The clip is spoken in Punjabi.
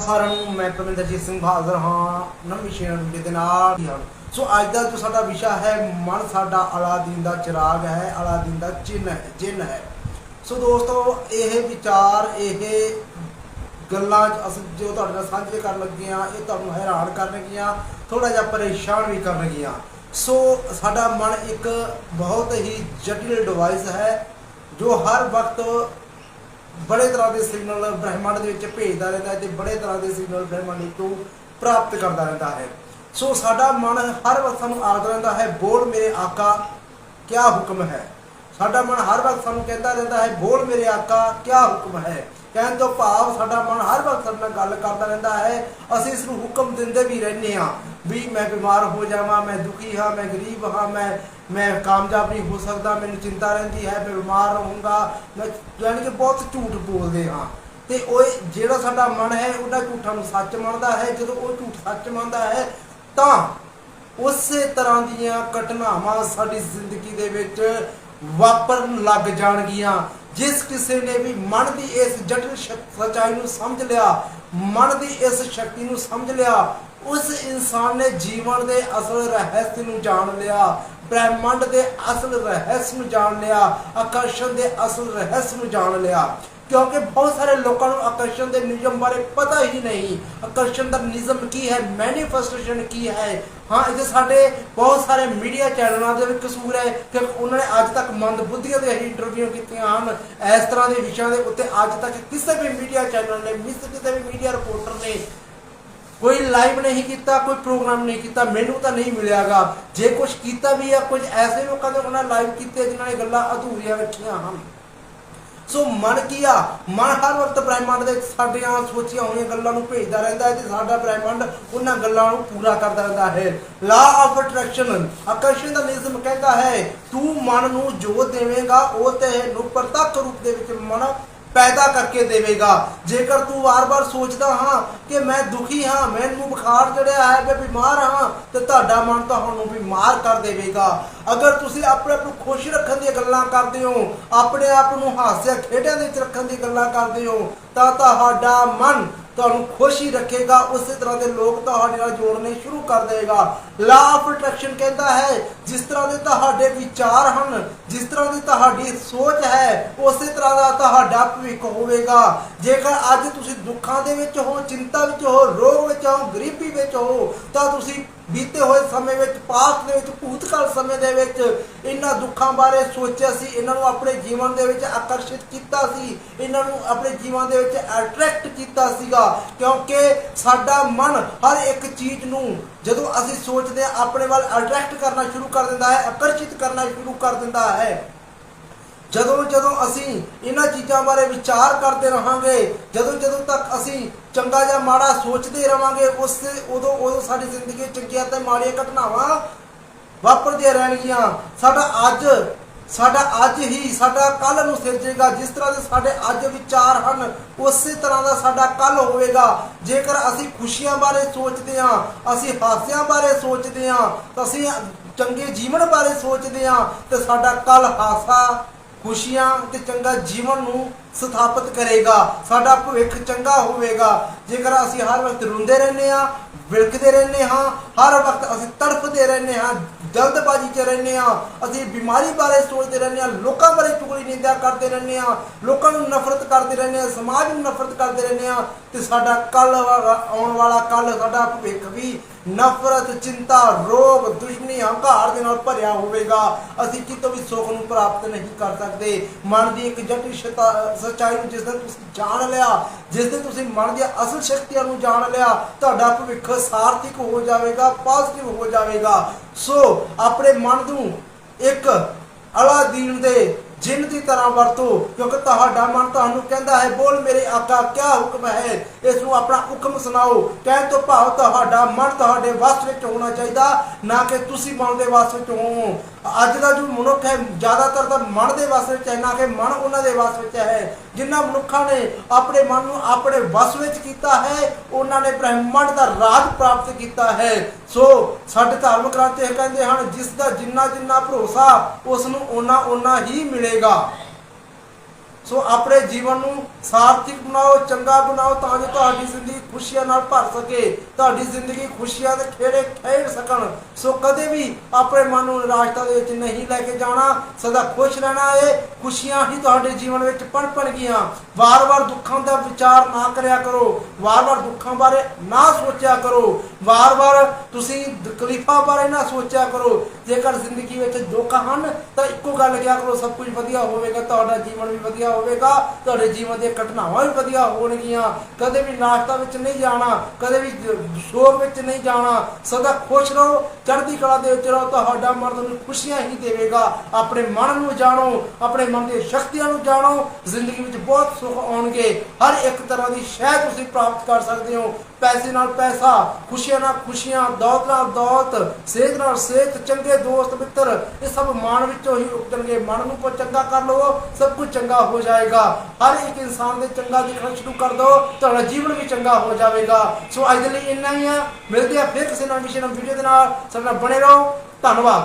ਸਾਰਿਆਂ ਨੂੰ, ਮੈਂ ਪਰਮਿੰਦਰਜੀਤ ਸਿੰਘ ਬਹਾਦਰ ਹਾਂ, ਨਵੀਂ ਸ਼ੇਰ ਦੇ ਨਾਲ। ਸੋ ਅੱਜ ਦਾ ਜੋ ਸਾਡਾ ਵਿਸ਼ਾ ਹੈ, ਮਨ ਸਾਡਾ ਅਲਾਦੀਨ ਦਾ ਚਿਰਾਗ ਹੈ, ਅਲਾਦੀਨ ਦਾ ਚਿੰਨ ਹੈ ਜਿੰਨ ਹੈ। ਸੋ ਦੋਸਤੋ, ਇਹ ਵਿਚਾਰ, ਇਹ ਗੱਲਾਂ ਅਸੀਂ ਜੋ ਤੁਹਾਡੇ ਨਾਲ ਸਾਂਝੇ ਕਰਨ ਲੱਗੇ ਆ ਇਹ ਤੁਹਾਨੂੰ ਹੈਰਾਨ ਕਰਨਗੀਆਂ ਥੋੜਾ ਜਿਹਾ ਪਰੇਸ਼ਾਨ ਵੀ ਕਰਨਗੀਆਂ ਸੋ ਸਾਡਾ ਮਨ ਇੱਕ ਬਹੁਤ ਹੀ ਜਟਿਲ ਡਿਵਾਈਸ ਹੈ, ਜੋ ਹਰ ਵਕਤ ਬੜੇ ਤਰ੍ਹਾਂ ਦੇ ਸਿਗਨਲ ਬ੍ਰਹਿਮੰਡ ਦੇ ਵਿੱਚ ਭੇਜਦਾ ਰਹਿੰਦਾ ਹੈ ਤੇ ਬੜੇ ਤਰ੍ਹਾਂ ਦੇ ਸਿਗਨਲ ਬ੍ਰਹਿਮੰਡ ਤੋਂ ਪ੍ਰਾਪਤ ਕਰਦਾ ਰਹਿੰਦਾ ਹੈ। ਸੋ ਸਾਡਾ ਮਨ ਹਰ ਵਕਤ ਸਾਨੂੰ ਆਖਦਾ ਰਹਿੰਦਾ ਹੈ, ਬੋਲ ਮੇਰੇ ਆਕਾ, ਕਿਆ ਹੁਕਮ ਹੈ? ਸਾਡਾ ਮਨ ਹਰ ਵਕਤ ਸਾਨੂੰ ਕਹਿੰਦਾ ਰਹਿੰਦਾ ਹੈ, ਬੋਲ ਮੇਰੇ ਆਕਾ, ਕਿਆ ਹੁਕਮ ਹੈ? ਕਹਿਣ ਤੋਂ ਭਾਵ ਸਾਡਾ ਮਨ ਹਰ ਵਕਤ ਸਾਡੇ ਨਾਲ ਗੱਲ ਕਰਦਾ ਰਹਿੰਦਾ ਹੈ। ਅਸੀਂ ਇਸ ਨੂੰ ਹੁਕਮ ਦਿੰਦੇ ਵੀ ਰਹਿੰਦੇ ਹਾਂ ਵੀ ਮੈਂ ਬਿਮਾਰ ਹੋ ਜਾਵਾਂ, ਮੈਂ ਦੁਖੀ ਹਾਂ, ਮੈਂ ਗਰੀਬ ਹਾਂ, ਮੈਂ ਮੈਂ ਕਾਮਯਾਬ ਨਹੀਂ ਹੋ ਸਕਦਾ, ਮੈਨੂੰ ਚਿੰਤਾ ਰਹਿੰਦੀ ਹੈ, ਮੈਂ ਬਿਮਾਰ ਰਹੂੰਗਾ। ਮੈਂ ਯਾਨੀ ਕਿ ਬਹੁਤ ਝੂਠ ਬੋਲਦੇ ਹਾਂ। ਤੇ ਉਹ ਜਿਹੜਾ ਸਾਡਾ ਮਨ ਹੈ, ਉਹਦਾ ਝੂਠਾਂ ਨੂੰ ਸੱਚ ਮੰਨਦਾ ਹੈ। ਜਦੋਂ ਉਹ ਝੂਠ ਸੱਚ ਮੰਨਦਾ ਹੈ, ਤਾਂ ਉਸੇ ਤਰ੍ਹਾਂ ਦੀਆਂ ਘਟਨਾਵਾਂ ਸਾਡੀ ਜ਼ਿੰਦਗੀ ਦੇ ਵਿੱਚ ਵਾਪਰਨ ਲੱਗ ਜਾਣਗੀਆਂ। ਜਿਸ ਕਿਸੇ ਨੇ ਵੀ ਮਨ ਦੀ ਇਸ ਜਟਿਲ ਸ਼ਕ- ਨੂੰ ਸਮਝ ਲਿਆ, ਮਨ ਦੀ ਇਸ ਸ਼ਕਤੀ ਨੂੰ ਸਮਝ ਲਿਆ, ਉਸ ਇਨਸਾਨ ਨੇ ਜੀਵਨ ਦੇ ਅਸਲ ਰਹੱਸ ਨੂੰ ਜਾਣ ਲਿਆ, ਬ੍ਰਹਿਮੰਡ ਦੇ ਅਸਲ ਰਹੱਸ ਨੂੰ ਜਾਣ ਲਿਆ, ਆਕਰਸ਼ਣ ਦੇ ਅਸਲ ਰਹੱਸ ਨੂੰ ਜਾਣ ਲਿਆ। ਕਿਉਂਕਿ ਬਹੁਤ ਸਾਰੇ ਲੋਕਾਂ ਨੂੰ ਆਕਰਸ਼ਣ ਦੇ ਨਿਯਮ ਬਾਰੇ ਪਤਾ ਹੀ ਨਹੀਂ। ਆਕਰਸ਼ਣ ਦਾ ਨਿਯਮ ਕੀ ਹੈ? ਮੈਨੀਫੈਸਟੇਸ਼ਨ ਕੀ ਹੈ? ਹਾਂ, ਇਹ ਸਾਡੇ ਬਹੁਤ ਸਾਰੇ ਮੀਡੀਆ ਚੈਨਲਾਂ ਦੇ ਵੀ ਕਸੂਰ ਹੈ ਕਿ ਉਹਨਾਂ ਨੇ ਅੱਜ ਤੱਕ ਮੰਦ ਬੁੱਧੀਆਂ ਦੇ ਹੀ ਇੰਟਰਵਿਊ ਕੀਤੀਆਂ ਹਨ। ਇਸ ਤਰ੍ਹਾਂ ਦੇ ਵਿਸ਼ਿਆਂ ਦੇ ਉੱਤੇ ਅੱਜ ਤੱਕ ਕਿਸੇ ਵੀ ਮੀਡੀਆ ਚੈਨਲ ਨੇ ਮਿਸ ਕਿਸੇ ਵੀ ਮੀਡੀਆ ਰਿਪੋਰਟਰ ਨੇ ਕੋਈ ਲਾਈਵ ਨਹੀਂ ਕੀਤਾ, ਕੋਈ ਪ੍ਰੋਗਰਾਮ ਨਹੀਂ ਕੀਤਾ, ਮੈਨੂੰ ਤਾਂ ਨਹੀਂ ਮਿਲਿਆਗਾ। ਜੇ ਕੁਝ ਕੀਤਾ ਵੀ ਹੈ ਕੁਝ ਐਸੇ ਲੋਕਾਂ ਦੇ ਉਹਨਾਂ ਲਾਈਵ ਕੀਤੇ ਜਿਨ੍ਹਾਂ ਨੇ ਗੱਲਾਂ ਅਧੂਰੀਆਂ ਰੱਖੀਆਂ ਹਨ। ਸੋ ਮਨ ਕੀ ਆ? ਮਨ ਹਰ ਵਕਤ ਬ੍ਰਹਿਮੰਡ ਦੇ ਸਾਡੀਆਂ ਸੋਚੀਆਂ ਹੋਈਆਂ ਗੱਲਾਂ ਨੂੰ ਭੇਜਦਾ ਰਹਿੰਦਾ ਹੈ ਤੇ ਸਾਡਾ ਬ੍ਰਹਿਮੰਡ ਉਹਨਾਂ ਗੱਲਾਂ ਨੂੰ ਪੂਰਾ ਕਰਦਾ ਰਹਿੰਦਾ ਹੈ। ਲਾ ਆਫ ਅਟਰੈਕਸ਼ਨ ਆਕਰਸ਼ਣ ਦਾ ਨਿਯਮ ਕਹਿੰਦਾ ਹੈ, ਤੂੰ ਮਨ ਨੂੰ ਜੋ ਦੇਵੇਂਗਾ, ਉਹ ਤੈਨੂੰ ਪ੍ਰਤੱਖ ਰੂਪ ਦੇ ਵਿੱਚ ਮਨ ਪੈਦਾ ਕਰਕੇ ਦੇਵੇਗਾ। ਜੇਕਰ ਤੂੰ ਵਾਰ-ਵਾਰ ਸੋਚਦਾ ਹਾਂ ਕਿ ਮੈਂ ਦੁਖੀ ਹਾਂ ਮੈਨੂੰ ਬੁਖਾਰ ਚੜਿਆ ਹੈ, ਮੈਂ ਬਿਮਾਰ ਹਾਂ, ਤੇ ਤੁਹਾਡਾ ਮਨ ਤੁਹਾਨੂੰ ਬਿਮਾਰ ਕਰ ਦੇਵੇਗਾ। ਅਗਰ ਤੁਸੀਂ ਆਪਣੇ ਆਪ ਨੂੰ ਖੁਸ਼ ਰੱਖਣ ਦੀਆਂ ਗੱਲਾਂ ਕਰਦੇ ਹੋ, ਆਪਣੇ ਆਪ ਨੂੰ ਹਾਸਿਆ ਖੇਡਾਂ ਦੇ ਵਿੱਚ ਰੱਖਣ ਦੀ ਗੱਲਾਂ ਕਰਦੇ ਹੋ, ਤਾਂ ਤੁਹਾਡਾ ਮਨ ਤੁਹਾਨੂੰ ਖੁਸ਼ ਹੀ ਰੱਖੇਗਾ, ਉਸੇ ਤਰ੍ਹਾਂ ਦੇ ਲੋਕ ਤੁਹਾਡੇ ਨਾਲ ਜੋੜਨੇ ਸ਼ੁਰੂ ਕਰ ਦੇਗਾ ਲਾ ਆਫ ਅਟਰੈਕਸ਼ਨ ਕਹਿੰਦਾ ਹੈ, ਜਿਸ ਤਰ੍ਹਾਂ ਦੇ ਤੁਹਾਡੇ ਵਿਚਾਰ ਹਨ, ਜਿਸ ਤਰ੍ਹਾਂ ਦੀ ਤੁਹਾਡੀ ਸੋਚ ਹੈ, ਉਸੇ ਤਰ੍ਹਾਂ ਦਾ ਤੁਹਾਡਾ ਭਵਿੱਖ ਹੋਵੇਗਾ। ਜੇਕਰ ਅੱਜ ਤੁਸੀਂ ਦੁੱਖਾਂ ਦੇ ਵਿੱਚ ਹੋ, ਚਿੰਤਾ ਵਿੱਚ ਹੋ, ਰੋਗ ਵਿੱਚ ਹੋ, ਗਰੀਬੀ ਵਿੱਚ ਹੋ, ਤਾਂ ਤੁਸੀਂ ਬੀਤੇ ਹੋਏ ਸਮੇਂ ਵਿੱਚ ਪਾਸਟ ਦੇ ਵਿੱਚ, ਭੂਤਕਾਲ ਸਮੇਂ ਦੇ ਵਿੱਚ ਇਹਨਾਂ ਦੁੱਖਾਂ ਬਾਰੇ ਸੋਚਿਆ ਸੀ, ਇਹਨਾਂ ਨੂੰ ਆਪਣੇ ਜੀਵਨ ਦੇ ਵਿੱਚ ਆਕਰਸ਼ਿਤ ਕੀਤਾ ਸੀ, ਇਹਨਾਂ ਨੂੰ ਆਪਣੇ ਜੀਵਨ ਦੇ ਵਿੱਚ ਅਟਰੈਕਟ ਕੀਤਾ ਸੀਗਾ। ਕਿਉਂਕਿ ਸਾਡਾ ਮਨ ਹਰ ਇੱਕ ਚੀਜ਼ ਨੂੰ ਜਦੋਂ ਅਸੀਂ ਸੋਚਦੇ ਹਾਂ, ਆਪਣੇ ਵੱਲ ਅਟਰੈਕਟ ਕਰਨਾ ਸ਼ੁਰੂ ਕਰ ਦਿੰਦਾ ਹੈ, ਆਕਰਸ਼ਿਤ ਕਰਨਾ ਸ਼ੁਰੂ ਕਰ ਦਿੰਦਾ ਹੈ। ਜਦੋਂ ਜਦੋਂ ਅਸੀਂ ਇਹਨਾਂ ਚੀਜ਼ਾਂ ਬਾਰੇ ਵਿਚਾਰ ਕਰਦੇ ਰਹਾਂਗੇ, ਜਦੋਂ ਜਦੋਂ ਤੱਕ ਅਸੀਂ ਚੰਗਾ ਜਾਂ ਮਾੜਾ ਸੋਚਦੇ ਰਵਾਂਗੇ ਉਸ ਉਦੋਂ ਉਦੋਂ ਸਾਡੀ ਜ਼ਿੰਦਗੀ ਚੰਗੀਆਂ ਤੇ ਮਾੜੀਆਂ ਘਟਨਾਵਾਂ ਵਾਪਰਦੀਆਂ ਰਹਿਣਗੀਆਂ। ਸਾਡਾ ਅੱਜ ਸਾਡਾ ਅੱਜ ਹੀ ਸਾਡਾ ਕੱਲ ਨੂੰ ਸਿਰਜੇਗਾ, ਜਿਸ ਤਰ੍ਹਾਂ ਦੇ ਸਾਡੇ ਅੱਜ ਵਿਚਾਰ ਹਨ, ਉਸੇ ਤਰ੍ਹਾਂ ਦਾ ਸਾਡਾ ਕੱਲ ਹੋਵੇਗਾ। ਜੇਕਰ ਅਸੀਂ ਖੁਸ਼ੀਆਂ ਬਾਰੇ ਸੋਚਦੇ ਹਾਂ, ਅਸੀਂ ਹਾਸਿਆਂ ਬਾਰੇ ਸੋਚਦੇ ਹਾਂ, ਤਾਂ ਅਸੀਂ ਚੰਗੇ ਜੀਵਨ ਬਾਰੇ ਸੋਚਦੇ ਹਾਂ, ਤੇ ਸਾਡਾ ਕੱਲ ਹਾਸਾ, ਖੁਸ਼ੀਆਂ ਤੇ ਚੰਗਾ ਜੀਵਨ ਨੂੰ ਸਥਾਪਿਤ ਕਰੇਗਾ। ਸਾਡਾ ਭਵਿੱਖ ਚੰਗਾ ਹੋਵੇਗਾ। ਜੇਕਰ ਅਸੀਂ ਹਰ ਵਕਤ ਰੋਂਦੇ ਰਹਿੰਦੇ ਹਾਂ ਵਿਲਕਦੇ ਰਹਿੰਦੇ ਹਾਂ, ਹਰ ਵਕਤ ਅਸੀਂ ਤੜਫਦੇ ਰਹਿੰਦੇ ਹਾਂ, ਜਲਦਬਾਜ਼ੀ 'ਚ ਰਹਿੰਦੇ ਹਾਂ, ਅਸੀਂ ਬਿਮਾਰੀ ਬਾਰੇ ਸੋਚਦੇ ਰਹਿੰਦੇ ਹਾਂ, ਲੋਕਾਂ ਬਾਰੇ ਚੁਗਲੀ ਨਿੰਦਿਆ ਕਰਦੇ ਰਹਿੰਦੇ ਹਾਂ, ਲੋਕਾਂ ਨੂੰ ਨਫ਼ਰਤ ਕਰਦੇ ਰਹਿੰਦੇ ਹਾਂ, ਸਮਾਜ ਨੂੰ ਨਫ਼ਰਤ ਕਰਦੇ ਰਹਿੰਦੇ ਹਾਂ ਤੇ ਸਾਡਾ ਕੱਲ ਆਉਣ ਵਾਲਾ ਕੱਲ ਸਾਡਾ ਭਵਿੱਖ ਵੀ ਨਫ਼ਰਤ, ਚਿੰਤਾ, ਰੋਗ, ਦੁਸ਼ਮਣੀ, ਹੰਕਾਰ ਦੇ ਨਾਲ ਭਰਿਆ ਹੋਵੇਗਾ। ਅਸੀਂ ਕਿਤੋਂ ਵੀ ਸੁੱਖ ਨੂੰ ਪ੍ਰਾਪਤ ਨਹੀਂ ਕਰ ਸਕਦੇ। ਮਨ ਦੀ ਇੱਕ ਜਟਿਲ ਸੱਚਾਈ ਨੂੰ ਜਿਸ ਦਿਨ ਤੁਸੀਂ ਜਾਣ ਲਿਆ, ਜਿਸ ਦਿਨ ਤੁਸੀਂ ਮਨ ਦੀਆਂ ਅਸਲ ਸ਼ਕਤੀਆਂ ਨੂੰ ਜਾਣ ਲਿਆ, ਤੁਹਾਡਾ ਭਵਿੱਖ ਸਾਰਥਿਕ ਹੋ ਜਾਵੇਗਾ ਪੋਜ਼ਿਟਿਵ ਹੋ ਜਾਵੇਗਾ। ਸੋ, ਆਪਣੇ ਮਨ ਨੂੰ ਇੱਕ ਅਲਾਦੀਨ ਦੇ ਜਿੰਨ ਦੀ ਤਰ੍ਹਾਂ ਵਰਤੋ, ਕਿਉਂਕਿ ਤੁਹਾਡਾ ਮਨ ਤੁਹਾਨੂੰ ਕਹਿੰਦਾ ਹੈ, ਬੋਲ ਮੇਰੇ ਆਕਾ, ਕਿਆ ਹੁਕਮ ਹੈ? ਇਸ ਨੂੰ ਆਪਣਾ ਹੁਕਮ ਸੁਣਾਓ। ਕਹਿਣ ਤੋਂ ਭਾਵ ਤੁਹਾਡਾ ਮਨ ਤੁਹਾਡੇ ਵਸ ਵਿੱਚ ਹੋਣਾ ਚਾਹੀਦਾ, ਨਾ ਕਿ ਤੁਸੀਂ ਮਨ ਦੇ ਵਸ ਵਿੱਚ ਹੋ ਅੱਜ ਦਾ ਜੋ ਮਨੁੱਖ ਹੈ, ਜ਼ਿਆਦਾਤਰ ਤਾਂ ਮਨ ਦੇ ਵਸ ਵਿੱਚ ਹੈ, ਨਾ ਕਿ ਮਨ ਉਹਨਾਂ ਦੇ ਵਸ ਵਿੱਚ ਹੈ। ਜਿਨ੍ਹਾਂ ਮਨੁੱਖਾਂ ਨੇ ਆਪਣੇ ਮਨ ਨੂੰ ਆਪਣੇ ਵਸ ਵਿੱਚ ਕੀਤਾ ਹੈ, ਉਹਨਾਂ ਨੇ ਬ੍ਰਹਿਮੰਡ ਦਾ ਰਾਜ ਪ੍ਰਾਪਤ ਕੀਤਾ ਹੈ। ਸੋ ਸਾਡੇ ਧਾਰਮਿਕ ਗ੍ਰੰਥ ਇਹ ਕਹਿੰਦੇ ਹਨ, ਜਿਸ ਦਾ ਜਿੰਨਾ ਜਿੰਨਾ ਭਰੋਸਾ, ਉਸ ਨੂੰ ਓਨਾ ਓਨਾ ਹੀ ਮਿਲੇਗਾ। ਸੋ ਆਪਣੇ ਜੀਵਨ ਨੂੰ ਸਾਰਥਿਕ ਬਣਾਓ, ਚੰਗਾ ਬਣਾਓ ਤਾਂ ਜੋ ਤੁਹਾਡੀ ਜ਼ਿੰਦਗੀ ਖੁਸ਼ੀਆਂ ਨਾਲ ਭਰ ਸਕੇ, ਤੁਹਾਡੀ ਜ਼ਿੰਦਗੀ ਖੁਸ਼ੀਆਂ ਦੇ ਖੇੜੇ ਖੇਡ ਸਕਣ। ਸੋ ਕਦੇ ਵੀ ਆਪਣੇ ਮਨ ਨੂੰ ਨਿਰਾਸ਼ਤਾ ਦੇ ਵਿੱਚ ਨਹੀਂ ਲੈ ਕੇ ਜਾਣਾ, ਸਦਾ ਖੁਸ਼ ਰਹਿਣਾ ਹੈ ਖੁਸ਼ੀਆਂ ਹੀ ਤੁਹਾਡੇ ਜੀਵਨ ਵਿੱਚ ਪਣਪਣਗੀਆਂ ਵਾਰ-ਵਾਰ ਦੁੱਖਾਂ ਦਾ ਵਿਚਾਰ ਨਾ ਕਰਿਆ ਕਰੋ, ਵਾਰ-ਵਾਰ ਦੁੱਖਾਂ ਬਾਰੇ ਨਾ ਸੋਚਿਆ ਕਰੋ। ਵਾਰ-ਵਾਰ ਤੁਸੀਂ ਤਕਲੀਫਾਂ ਬਾਰੇ ਨਾ ਸੋਚਿਆ ਕਰੋ। ਜੇਕਰ ਜ਼ਿੰਦਗੀ ਵਿੱਚ ਦੁੱਖ ਹਨ, ਤਾਂ ਇੱਕੋ ਗੱਲ ਕਿਹਾ ਕਰੋ, ਸਭ ਕੁਝ ਵਧੀਆ ਹੋਵੇਗਾ, ਤੁਹਾਡਾ ਜੀਵਨ ਵੀ ਵਧੀਆ ਹੋਵੇਗਾ, ਤੁਹਾਡੇ ਜੀਵਨ ਦੀਆਂ ਘਟਨਾਵਾਂ ਵੀ ਵਧੀਆ ਹੋਣਗੀਆਂ। ਕਦੇ ਵੀ ਨਾਸ਼ਤਾ ਵਿੱਚ ਨਹੀਂ ਜਾਣਾ, ਕਦੇ ਵੀ ਜ- ਸ਼ੋਕ ਵਿੱਚ ਨਹੀਂ ਜਾਣਾ, ਸਦਾ ਖੁਸ਼ ਰਹੋ, ਚੜ੍ਹਦੀ ਕਲਾ ਦੇ ਵਿੱਚ ਰਹੋ, ਤੁਹਾਡਾ ਮਨ ਤੁਹਾਨੂੰ ਖੁਸ਼ੀਆਂ ਹੀ ਦੇਵੇਗਾ। ਆਪਣੇ ਮਨ ਨੂੰ ਜਾਣੋ, ਆਪਣੇ ਮਨ ਦੀਆਂ ਸ਼ਕਤੀਆਂ ਨੂੰ ਜਾਣੋ, ਜ਼ਿੰਦਗੀ ਵਿੱਚ ਬਹੁਤ ਸੁੱਖ ਆਉਣਗੇ। ਹਰ ਇੱਕ ਤਰ੍ਹਾਂ ਦੀ ਸ਼ੈ ਤੁਸੀਂ ਪ੍ਰਾਪਤ ਕਰ ਸਕਦੇ ਹੋ। ਪੈਸੇ ਨਾਲ ਪੈਸਾ, ਖੁਸ਼ੀ ਖੁਸ਼ੀਆਂ ਨਾਲ ਖੁਸ਼ੀਆਂ, ਦੌਲਤ ਨਾਲ ਦੌਲਤ ਸਿਹਤ ਨਾਲ ਸਿਹਤ ਚੰਗੇ ਦੋਸਤ, ਮਿੱਤਰ, ਇਹ ਸਭ ਮਨ ਵਿੱਚੋਂ ਹੀ ਉਪਜਣਗੇ। ਮਨ ਨੂੰ ਕੋ ਚੰਗਾ ਕਰ ਲਵੋ, ਸਭ ਕੁਝ ਚੰਗਾ ਹੋ ਜਾਏਗਾ। ਹਰ ਇੱਕ ਇਨਸਾਨ ਦੇ ਚੰਗਾ ਦਿਖਣਾ ਸ਼ੁਰੂ ਕਰ ਦਿਓ, ਤੁਹਾਡਾ ਜੀਵਨ ਵੀ ਚੰਗਾ ਹੋ ਜਾਵੇਗਾ। ਸੋ ਅੱਜ ਦੇ ਲਈ ਇੰਨਾ ਹੀ ਆ। ਮਿਲਦੇ ਆ ਫਿਰ ਕਿਸੇ ਨਵੇਂ ਵਿਸ਼ੇ ਨਾਲ, ਵੀਡੀਓ ਦੇ ਨਾਲ। ਸਾਡੇ ਨਾਲ ਬਣੇ ਰਹੋ। ਧੰਨਵਾਦ।